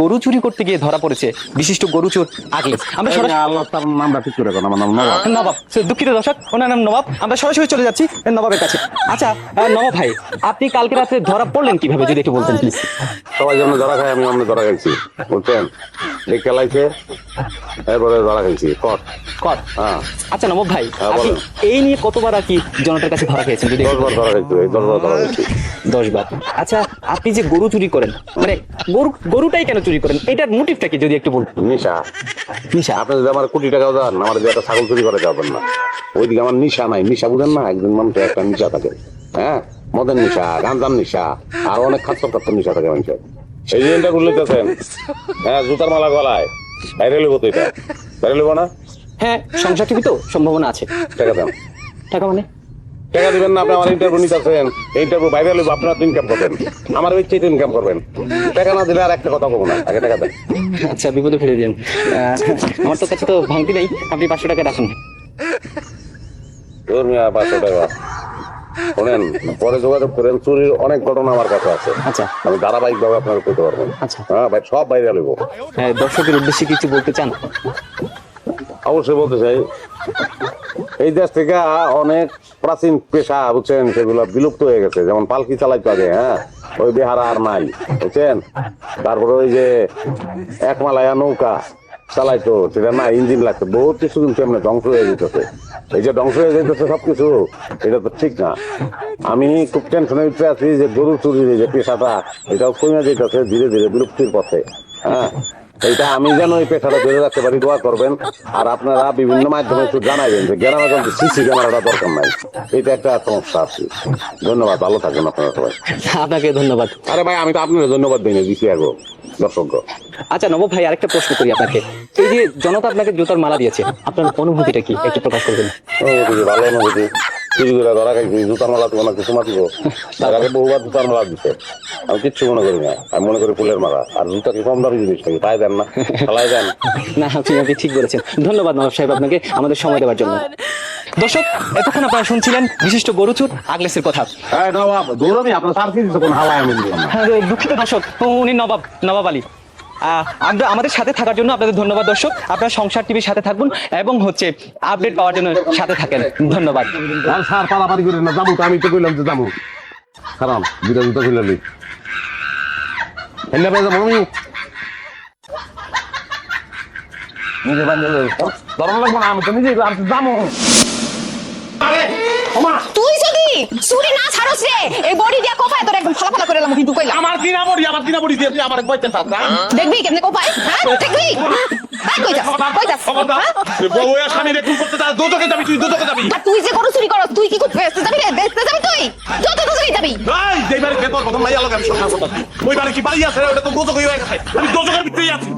গরু চুরি করতে গিয়ে ধরা পড়েছে বিশিষ্ট গরু চোর আগলে আমরা সরাসরি আল্লাহ তার নামটা ঠিক করে আমার নাম নবাব। নবাব দুঃখিত দর্শক ওনার নাম নবাব। আমরা সরাসরি চলে যাচ্ছি নবাবের কাছে। আচ্ছা নবাব ভাই আপনি কালকে রাতে ধরা পড়লেন কীভাবে? যদি একটু বলতেন প্লিজ সবাই যেমন ধরা খায় আমি অন্য ধরা খাইছি। বুঝছেন এই খেলাইছে এরপরে ধরা খাইছি। কট কর। হ্যাঁ। আচ্ছা নবাব ভাই হ্যাঁ, আপনি। এই নিয়ে কতবার আর কি জনতার কাছে ধরা খেয়েছেন যদি দশ একটু বার ধরা খাইছি এই দশ বার ধরা খাইছি। দশ বার। আচ্ছা আপনি যে গরু চুরি করেন মানে গরু গরুটাই কেন চুরি করেন? এটার মোটিভটা কি যদি একটু বলতেন? নিশা। নিশা? আপনি যদি আমার কোটি টাকাও দেন আমার যে একটা ছাগল চুরি করে যাবেন না। ওইদিকে আমার নিশা নাই। নিশা বুঝেন না একজন মানুষের একটা নিশা থাকে। হ্যাঁ? মদের নিশা গাঞ্জার নিশা আর অনেক খাদ্য খাদ্য নিশা থাকে মানুষের। এই যে এটা করলেন হ্যাঁ জুতার মালা গলায়। বাইরে লিবো তো এটা। বাইরে লিবো না? হ্যাঁ সংসার টিভি তো সম্ভাবনা আছে। টাকা দেন টাকা মানে? টাকা দিবেন না আপনি আমার ইন্টারভিউ নিতেছেন ইন্টারভিউ বাইরে লিবো আপনারা তো ইনকাম করবেন। আমার ইচ্ছে তো ইনকাম করবেন। টাকা না দিলে আর একটা কথা বলব না। আগে টাকা দেন। আচ্ছা বিপদে ফেলে দিন আমার তো কাছে তো ভাঙতি নেই। আপনি পাঁচশো টাকা রাখুন। তোর মিয়া পাঁচশো টাকা। শোনেন পরে যোগাযোগ করেন চুরির অনেক ঘটনা আমার কাছে আছে। আচ্ছা। আমি ধারাবাহিক ভাবে আপনাকে করতে পারব। আচ্ছা। হ্যাঁ ভাই সব বাইরে লিব হ্যাঁ দর্শকের উদ্দেশ্যে কিছু বলতে চান? অবশ্যই বলতে চাই। এই দেশ থেকে অনেক প্রাচীন পেশা, বুঝছেন? সেগুলো বিলুপ্ত হয়ে গেছে। যেমন পালকি চালাইতো আগে হ্যাঁ? ওই বিহারা আর নাই, বুঝছেন? তারপরে ওই যে একমালায়া নৌকা চালাইতো, সেটা না, ইঞ্জিন লাগতো। বহুত কিছু কিন্তু এমনি ধ্বংস হয়ে যেতেছে। এই যে ধ্বংস হয়ে যেতেছে সবকিছু, এটা তো ঠিক না। আমি খুব টেনশনের ভিতরে আছি যে গরু চুরির যে পেশাটা, এটাও কমে যেতেছে ধীরে ধীরে বিলুপ্তির পথে হ্যাঁ? এইটা আমি যেন এই পেশাটা ধরে রাখতে পারি দোয়া করবেন। আর আপনারা বিভিন্ন মাধ্যমে একটু জানাইবেন যে গ্রামে কিন্তু সিসি ক্যামেরাটা দরকার নাই। এটা একটা সমস্যা আছে। ধন্যবাদ ভালো থাকবেন আপনারা সবাই। আপনাকে ধন্যবাদ। আরে ভাই আমি তো আপনার ধন্যবাদ দিই না দিছি আগো দর্শক আচ্ছা নব ভাই আরেকটা প্রশ্ন করি আপনাকে। এই যে জনতা আপনাকে জুতার মালা দিয়েছে আপনার অনুভূতিটা কি? একটু প্রকাশ করবেন। ভালো অনুভূতি। চুরি করে ধরা খাইছি জুতার মালা তোমার কিছু মাতিব? তার আগে বহুবার জুতার মালা দিছে। আমি কিচ্ছু মনে করি না। আমি মনে করি ফুলের মালা। আর জুতা কি কম দামি জিনিস নাকি? দেন না। দেন। না আপনি আপনি ঠিক বলেছেন। ধন্যবাদ নবাব সাহেব আপনাকে আমাদের সময় দেওয়ার জন্য। দর্শক এতক্ষণ আপনারা শুনছিলেন বিশিষ্ট গরুচুর আগলেসের কথা। হ্যাঁ নবাব দৌড়াবি আপনার সার কি দিচ্ছে কোন হাওয়ায় আমি দিলাম হ্যাঁ, দুঃখিত দর্শক উনি নবাব নবাব আলী। আমরা আমাদের সাথে থাকার জন্য আপনাদের ধন্যবাদ দর্শক। আপনারা সংসার টিভির সাথে থাকুন এবং হচ্ছে আপডেট পাওয়ার জন্য সাথে থাকেন। ধন্যবাদ। স্যার পারাপারি করেন না যাব তো আমি তো কইলাম যে যাব। খারাপ দুটা জুতো খুলে লই হেলে পেয়ে যাব আমি। নিজে লাগবো না আমি তো নিজে আমি তো যাব। তুই যদি চুরি না ছাড়স রে এই বডি দিয়া কোপায় তোর একদম ফালা ফালা করে কিন্তু কইলাম। আমার দিনা বড়ি? আমার দিনা বড়ি দিয়ে আমার কইতে না দেখবি কেমনে কোপায় হ্যাঁ দেখবি? তুই যে গরু চুরি তুই কি করতে যাবি রে? বেচতে যাবি তুই? যত দুজনেই যাবি। এই যেবারে বেতর প্রথম মাইয়া লগে আমি সঙ্গে কথা ওই বারে কি বাড়ি আছে ওটা তো দুদক হয়ে গেছে। আমি দুদকের ভিতরেই আছি।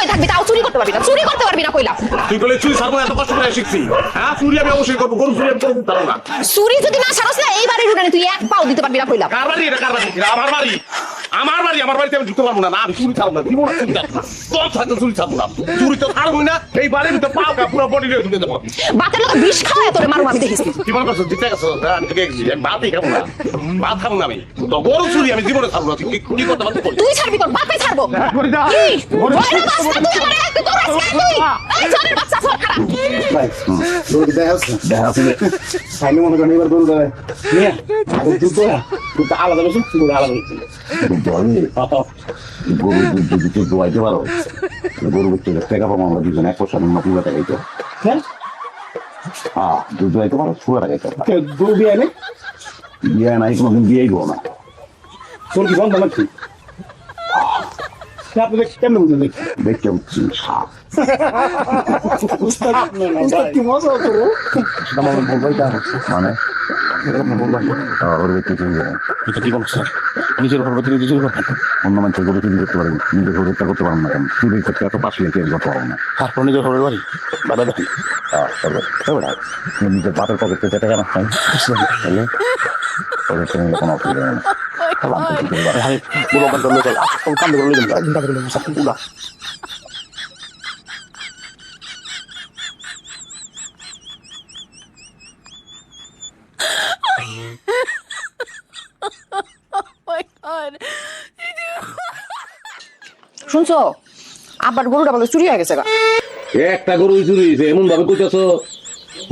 কই থাকবি তাও চুরি করতে পারবি না। চুরি করতে পারবি না কইলাম। তুই বলে চুরি সারবো এত কষ্ট করে শিখছি। হ্যাঁ চুরি আমি অবশ্যই করব গরু চুরি আমি করতে পারব না। চুরি যদি না ছাড়স না এই বাড়ির উঠানে তুই এক পাও দিতে পারবি না কইলাম। কার বাড়ি এটা? কার বাড়ি? আমার বাড়ি। আমার বাড়ি আমার বাড়িতে আমি ঢুকতে পারব না না আমি চুরি ছাড়বো না দিব না চুরি চাপ তোর সাথে চুরি ছাড়বো না চুরি তো ছাড়বো না এই বাড়ির ভিতরে পাও কা পুরো বডি ঢুকে দেবো। বাতের লোক বিষ খাওয়ায় তোরে মারবো আমি দেখিস কি বল করছ জিতে গেছো না আমি তোকে ভাতই খাব না ভাত খাব না আমি। তো বড় চুরি আমি জীবনে ছাড়বো না তুই কি- করতে পারবি তুই ছাড়বি তোর বাপে ছাড়বো। কি? ভয়রা বাচ্চা তুই আমার একটু তোর আজকে তুই এই চোরের বাচ্চা সব খারাপ খাইলে মনে করেন এবার গরু দেবে নিয়ে জুতো জুতো আলাদা বেশি জুতো আলাদা বেশি গরু যদি কেউ দোয়াইতে পারো গরু বেচতে টাকা পাবো আমরা দুজন এক পয়সা আমরা পুরো টাকা দিতে। হ্যাঁ? দুধ দোয়াইতে পারো পুরো টাকা দিতে গরু বিয়ে নেই বিয়ে নাই কোনোদিন বিয়েই গো না। তোর কি বন্ধ লাগছে আপনি কেমন বুঝলেন দেখতে হচ্ছে সাপ মানে নিজের উপর প্রতি নিজে চুরি করতে অন্য মানুষের গরু চুরি করতে পারেন নিজের গরু হত্যা করতে পারেন না কেন চুরির ক্ষেত্রে এত পাশ লেগে করতে পারেন না তারপর নিজের ঘরের বাড়ি বাবা দেখি নিজের বাপের পকেট থেকে টাকা না তাহলে কোনো অসুবিধা নেই কান্ড করলে পুরা শুনছো? আবার গরুটা বলে চুরি হয়ে গেছে গা। একটা গরু চুরি হয়েছে এমন ভাবে কইতেছো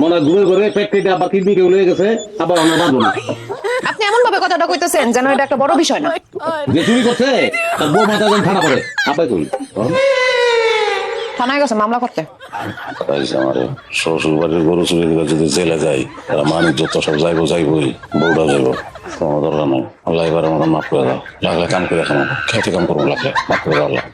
মনে হয় ঘুরে ঘুরে পেট কেটে আবার কিডনি কেউ লেগে গেছে আবার আমরা পারব না। ভাবে কথাটা কইতেছেন? যেন এটা একটা বড় বিষয় না। যে করছে তার বউ মাথা যখন ঠান্ডা পড়ে আপাই কই থানায় গেছে মামলা করতে। আমারে শ্বশুর বাড়ির গরু চুরি করে যদি জেলে যাই তারা মানিক যত সব যাইবো যাইবই। বউটা যাইবো। কোনো দরকার নাই। আল্লাহ এবার আমাকে মাফ করে দাও। লাগলে কাম করে খামো। খেতে কাম করব লাগলে। মাফ করে দাও আল্লাহ।